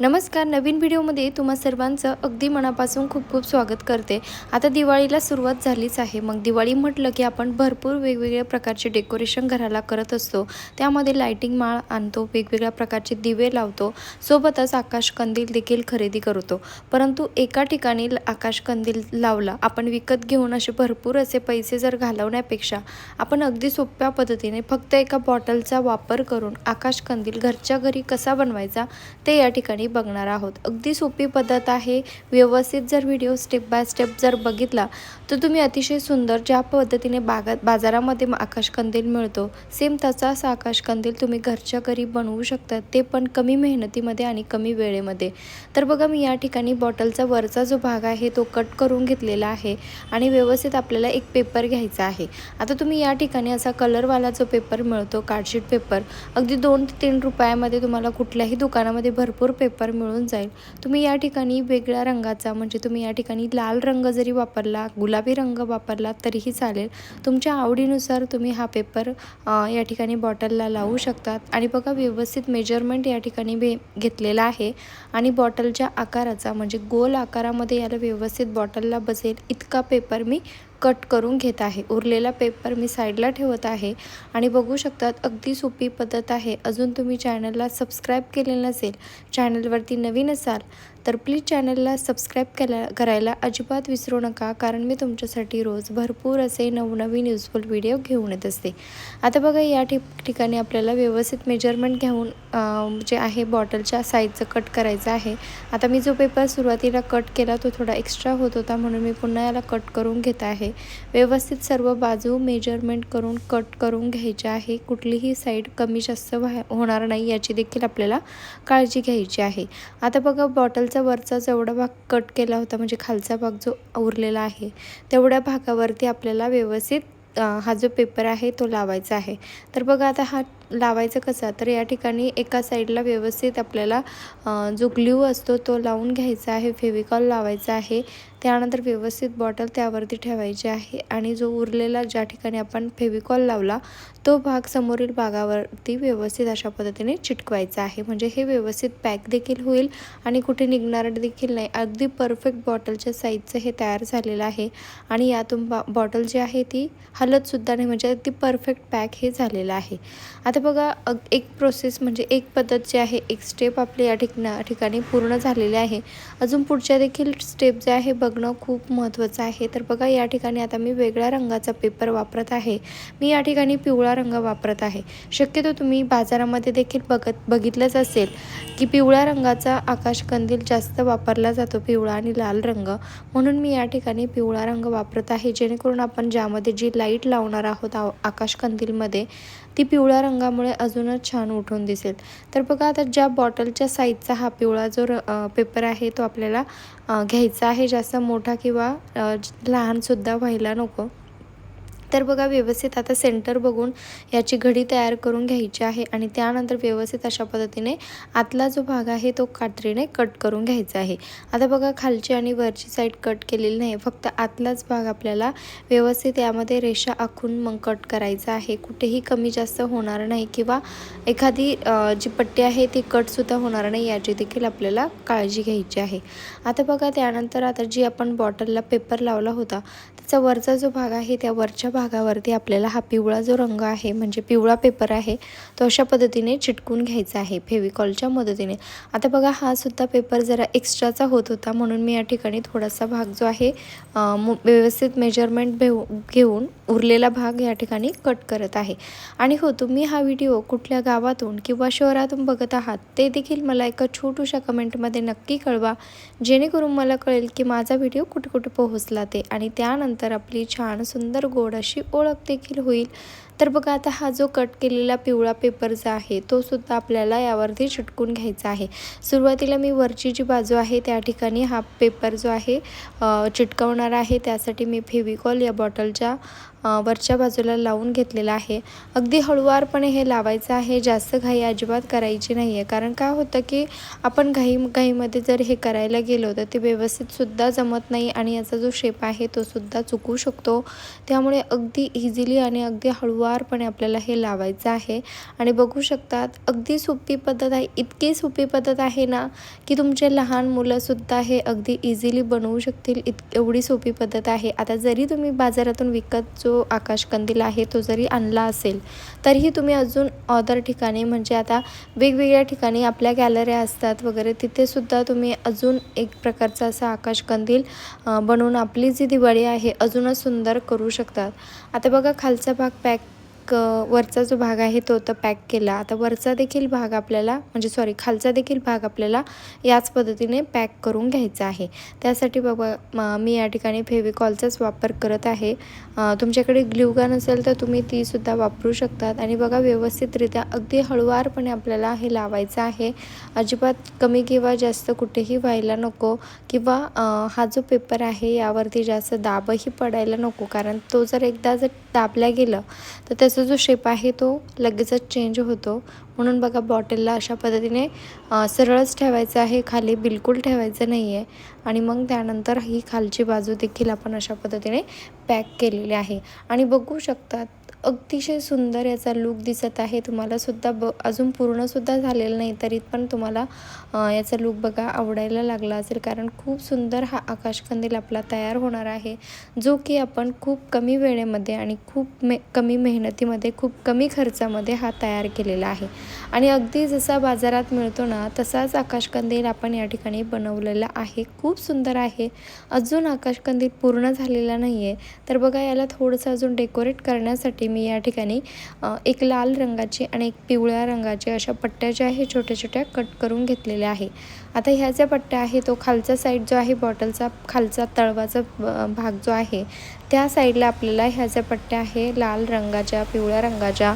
नमस्कार नवीन व्हिडिओमध्ये तुम्हा सर्वांचं अगदी मनापासून खूप खूप स्वागत करते. आता दिवाळीला सुरुवात झालीच आहे. मग दिवाळी म्हटलं की आपण भरपूर वेगवेगळ्या प्रकारचे डेकोरेशन घराला करत असतो. त्यामध्ये लायटिंग माळ आणतो वेगवेगळ्या प्रकारचे दिवे लावतो. सोबतच आकाशकंदील देखील खरेदी करतो. परंतु एका ठिकाणी आकाशकंदील लावला आपण विकत घेऊन असे भरपूर असे पैसे जर घालवण्यापेक्षा आपण अगदी सोप्या पद्धतीने फक्त एका बॉटलचा वापर करून आकाशकंदील घरच्या घरी कसा बनवायचा ते या ठिकाणी बघणार आहोत. अगदी सोपी पद्धत आहे. व्यवस्थित जर व्हिडिओ स्टेप बाय स्टेप जर बघितला तर तुम्ही अतिशय सुंदर ज्या पद्धतीने बागा बाजारामध्ये आकाशकंदील मिळतो सेम तसाच आकाशकंदील तुम्ही घरच्या घरी बनवू शकता. ते पण कमी मेहनतीमध्ये आणि कमी वेळेमध्ये. तर बघा मी या ठिकाणी बॉटलचा वरचा जो भाग आहे तो कट करून घेतलेला आहे आणि व्यवस्थित आपल्याला एक पेपर घ्यायचा आहे. आता तुम्ही या ठिकाणी असा कलरवाला जो पेपर मिळतो कार्डशीट पेपर अगदी दोन ते तीन रुपयामध्ये तुम्हाला कुठल्याही दुकानामध्ये भरपूर पेपर पेपर मिळून जाईल. तुम्ही या ठिकाणी वेगळ्या रंगाचा म्हणजे तुम्ही या ठिकाणी लाल रंग जरी वापरला गुलाबी रंग वापरला तरीही चालेल. तुमच्या आवडीनुसार तुम्ही हा पेपर या ठिकाणी बॉटलला लावू शकतात. आणि बघा व्यवस्थित मेजरमेंट या ठिकाणी भे घेतलेला आहे. आणि बॉटलच्या आकाराचा म्हणजे गोल आकारामध्ये याला व्यवस्थित बॉटलला बसेल इतका पेपर मी कट करून घेत आहे. उरलेला पेपर मी साईडला ठेवत आहे. आणि बघू शकतात अगदी सोपी पद्धत आहे. अजून तुम्ही चॅनलला सबस्क्राईब केले नसेल चॅनलवरती नवीन असाल तर प्लीज चॅनलला सबस्क्राईब केला करायला अजिबात विसरू नका कारण मी तुमच्यासाठी रोज भरपूर असे नवनवीन युजफुल व्हिडिओ घेऊन येत असते. आता बघा या ठिकाणी आपल्याला व्यवस्थित मेजरमेंट घेऊन जे आहे बॉटलच्या साईजचं कट करायचं आहे. आता मी जो पेपर सुरुवातीला कट केला तो थोडा एक्स्ट्रा होत होता म्हणून मी पुन्हा याला कट करून घेत आहे. व्यवस्थित सर्व बाजू मेजरमेंट करून कट करून घ्यायचे आहे. कुठलीही साईड कमी जास्त व्हा होणार नाही याची देखील आपल्याला काळजी घ्यायची आहे. आता बघा बॉटलचा वरचा जेवढा भाग कट केला होता म्हणजे खालचा भाग जो उरलेला आहे तेवढ्या भागावरती आपल्याला व्यवस्थित हा जो पेपर आहे तो लावायचा आहे. तर बघा आता हा लावायचं कसा? तर या ठिकाणी एका साईडला व्यवस्थित आपल्याला जो ग्ल्यू असतो तो लावून घ्यायचा आहे फेविकॉल लावायचा आहे. त्यानंतर व्यवस्थित बॉटल त्यावरती ठेवायची आहे आणि जो उरलेला ज्या ठिकाणी आपण फेविकॉल लावला तो भाग समोरील भागावरती व्यवस्थित अशा पद्धतीने चिटकवायचा आहे. म्हणजे हे व्यवस्थित पॅक देखील होईल आणि कुठे निघणार देखील नाही. अगदी परफेक्ट बॉटलच्या साईजचं हे तयार झालेलं आहे आणि यातून बा बॉटल जी आहे ती हलतसुद्धा नाही. म्हणजे अगदी परफेक्ट पॅक हे झालेलं आहे. आता बघा एक प्रोसेस म्हणजे एक पद्धत जी आहे एक स्टेप आपली या ठिकणा ठिकाणी पूर्ण झालेली आहे. अजून पुढच्या देखील स्टेप जे आहे बघणं खूप महत्त्वाचं आहे. तर बघा या ठिकाणी आता मी वेगळ्या रंगाचा पेपर वापरत आहे. मी या ठिकाणी पिवळा रंग वापरत आहे. शक्यतो तुम्ही बाजारामध्ये देखील बघत बघितलंच असेल की पिवळ्या रंगाचा आकाशकंदील जास्त वापरला जातो पिवळा आणि लाल रंग. म्हणून मी या ठिकाणी पिवळा रंग वापरत आहे. जेणेकरून आपण ज्यामध्ये जी लाइट लावणार आहोत आकाशकंदीलमध्ये ती पिवळ्या रंगामुळे अजूनच छान उठून दिसेल. तर बघा आता ज्या बॉटलच्या साईजचा हा पिवळा जो र पेपर आहे तो आपल्याला घ्यायचा आहे. जास्त मोठा किंवा लहानसुद्धा व्हायला नको. तर बघा व्यवस्थित आता सेंटर बघून याची घडी तयार करून घ्यायची आहे आणि त्यानंतर व्यवस्थित अशा पद्धतीने आतला जो भाग आहे तो कात्रीने कट करून घ्यायचा आहे. आता बघा खालची आणि वरची साईड कट केलेली नाही फक्त आतलाच भाग आपल्याला व्यवस्थित यामध्ये रेषा आखून मग कट करायचा आहे. कुठेही कमी जास्त होणार नाही किंवा एखादी जी पट्टी आहे ती कटसुद्धा होणार नाही याची देखील आपल्याला काळजी घ्यायची आहे. आता बघा त्यानंतर आता जी आपण बॉटलला पेपर लावला होता त्याचा वरचा जो भाग आहे त्या वरच्या भागावरती आपल्याला हा पिवळा जो रंग आहे म्हणजे पिवळा पेपर आहे तो अशा पद्धतीने चिटकून घ्यायचा आहे फेविकॉलच्या मदतीने. आता बघा हा सुद्धा पेपर जरा एक्स्ट्राचा होत होता म्हणून मी या ठिकाणी थोडासा भाग जो आहे व्यवस्थित मेजरमेंट घेऊ घेऊन उरलेला भाग या ठिकाणी कट करत आहे. आणि हो तुम्ही हा व्हिडिओ कुठल्या गावातून किंवा शहरातून बघत आहात ते देखील मला एका छोटूशा कमेंटमध्ये नक्की कळवा जेणेकरून मला कळेल की माझा व्हिडिओ कुठे कुठे पोहोचला ते. आणि त्यानंतर आपली छान सुंदर गोड अशी ओळख देखील होईल. तर बघा आता हा जो कट केलेला पिवळा पेपर जो आहे तो सुद्धा आपल्याला यावरती चिटकून घ्यायचा आहे. सुरुवातीला मी वरची जी बाजू आहे त्या ठिकाणी हा पेपर जो आहे चिटकवणार आहे. त्यासाठी मी फेविकॉल या बॉटलच्या वरच्या बाजूला लावून घेतलेला आहे. अगदी हळुवारपणे हे लावायचं आहे. जास्त घाई अजिबात करायची नाही आहे कारण काय होतं की आपण घाई घाईमध्ये जर हे करायला गेलो तर ते व्यवस्थितसुद्धा जमत नाही आणि याचा जो शेप आहे तो सुद्धा चुकू शकतो. त्यामुळे अगदी इझिली आणि अगदी हळुवारपणे हळूवारपणे आपल्याला हे लावायचं आहे. आणि बघू शकतात अगदी सोपी पद्धत आहे इतकी सोपी पद्धत आहे ना की तुमचे लहान मुलंसुद्धा हे अगदी इझिली बनवू शकतील. इत एवढी सोपी पद्धत आहे. आता जरी तुम्ही बाजारातून विकत जो आकाशकंदील आहे तो जरी आणला असेल तरीही तुम्ही अजून अदर ठिकाणी म्हणजे आता वेगवेगळ्या ठिकाणी आपल्या गॅलऱ्या असतात वगैरे तिथेसुद्धा तुम्ही अजून एक प्रकारचा असा आकाशकंदील बनवून आपली जी दिवाळी आहे अजूनच सुंदर करू शकतात. आता बघा खालचा भाग पॅक वरचा जो भाग आहे तो तर पॅक केला. आता वरचा देखील भाग आपल्याला म्हणजे सॉरी खालचा देखील भाग आपल्याला याच पद्धतीने पॅक करून घ्यायचा आहे. त्यासाठी बाबा मी या ठिकाणी फेविकॉलचाच वापर करत आहे. तुमच्याकडे ग्ल्यूगन असेल तर तुम्ही तीसुद्धा वापरू शकतात. आणि बघा व्यवस्थितरित्या अगदी हळुवारपणे आपल्याला हे लावायचं आहे. अजिबात कमी किंवा जास्त कुठेही व्हायला नको किंवा हा जो पेपर आहे यावरती जास्त दाबही पडायला नको. कारण तो जर एकदा जर दाबला गेलं तर त्याचं जो शेप आहे तो लगेचच चेंज होतो. म्हणून बघा बॉटलला अशा पद्धतीने सरळच ठेवायचं आहे खाली बिलकुल ठेवायचं नाही आहे आणि मग त्यानंतर ही खालची बाजू देखील आपण अशा पद्धतीने पॅक केलेली आहे. आणि बघू शकतात अतिशय सुंदर याचा लूक दिसत आहे. तुम्हालासुद्धा ब अजून पूर्णसुद्धा झालेलं नाही तरी पण तुम्हाला याचा लूक बघा आवडायला लागला असेल. कारण खूप सुंदर हा आकाशकंदील आपला तयार होणार आहे. जो की आपण खूप कमी वेळेमध्ये आणि खूप मे कमी मेहनती मेहनतीमध्ये खूप कमी खर्चामध्ये हा तयार केलेला आहे. आणि अगदी जसा बाजारात मिळतो ना तसाच आकाशकंदील आपण या ठिकाणी बनवलेला आहे. खूप सुंदर आहे. अजून आकाशकंदील पूर्ण झालेला नाही आहे तर बघा याला थोडंसं अजून डेकोरेट करण्यासाठी मी या ठिकाणी एक लाल रंगाची आणि एक पिवळ्या रंगाची अशा पट्ट्या ज्या आहे छोट्या छोट्या कट करून घेतलेल्या आहे. आता ह्या ज्या पट्ट्या आहे तो खालचा साईड जो आहे बॉटलचा खालचा तळवाचा भाग जो आहे त्या साईडला आपल्याला ह्या ज्या पट्ट्या आहे लाल रंगाच्या पिवळ्या रंगाच्या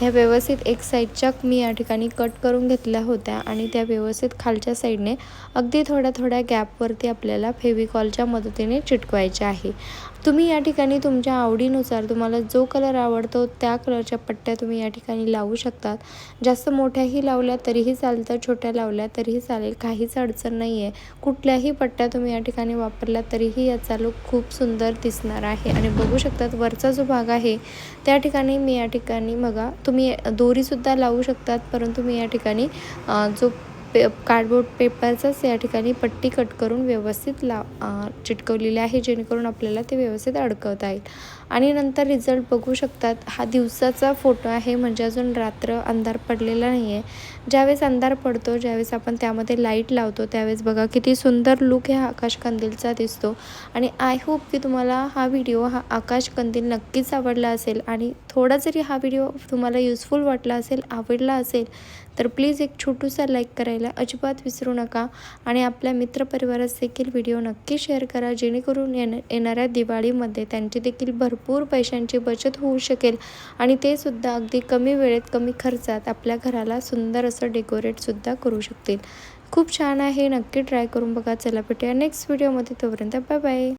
ह्या व्यवस्थित एक साईडच्या मी या ठिकाणी कट करून घेतल्या होत्या आणि त्या व्यवस्थित खालच्या साईडने अगदी थोड्या थोड्या गॅपवरती आपल्याला फेविकॉलच्या मदतीने चिटकवायच्या आहे. तुम्ही या ठिकाणी तुमच्या आवडीनुसार तुम्हाला जो कलर आवडतो त्या कलरच्या पट्ट्या तुम्ही या ठिकाणी लावू शकतात. जास्त मोठ्याही लावल्या तरीही चालतं छोट्या लावल्या तरीही चालेल. काही काहीच अडचण नाही आहे कुठल्याही पट्ट्या तुम्ही या ठिकाणी वापरल्या तरीही याचा लूक खूप सुंदर दिसणार आहे. आणि बघू शकतात वरचा जो भाग आहे त्या ठिकाणी मी या ठिकाणी बघा तुम्ही दोरीसुद्धा लावू शकतात परंतु मी या ठिकाणी जो पे कार्डबोर्ड पेपरचाच या ठिकाणी पट्टी कट करून व्यवस्थित ला चिटकवलेली आहे जेणेकरून आपल्याला ते व्यवस्थित अडकवता येईल. आणि नंतर रिझल्ट बघू शकतात. हा दिवसाचा फोटो आहे म्हणजे अजून रात्र अंधार पडलेला नाही आहे ज्यावेळेस अंधार पडतो ज्यावेळेस आपण त्यामध्ये लाइट लावतो त्यावेळेस बघा किती सुंदर लुक ह्या आकाश कंदीलचा दिसतो. आणि आय होप की तुम्हाला हा व्हिडिओ हा आकाश कंदील नक्कीच आवडला असेल. आणि थोडा जरी हा व्हिडिओ तुम्हाला युजफुल वाटला असेल आवडला असेल तर प्लीज एक छोटूसा लाईक करायला करायला अजिबात विसरू नका आणि आपल्या मित्रपरिवारास देखील व्हिडिओ नक्की शेअर करा जेणेकरून येण येणाऱ्या दिवाळीमध्ये त्यांची देखील भरपूर पैशांची बचत होऊ शकेल आणि ते सुद्धा अगदी कमी वेळेत कमी खर्चात आपल्या घराला सुंदर असं डेकोरेटसुद्धा करू शकतील. खूप छान आहे नक्की ट्राय करून बघा. चला भेटूया नेक्स्ट व्हिडिओमध्ये तोपर्यंत बाय बाय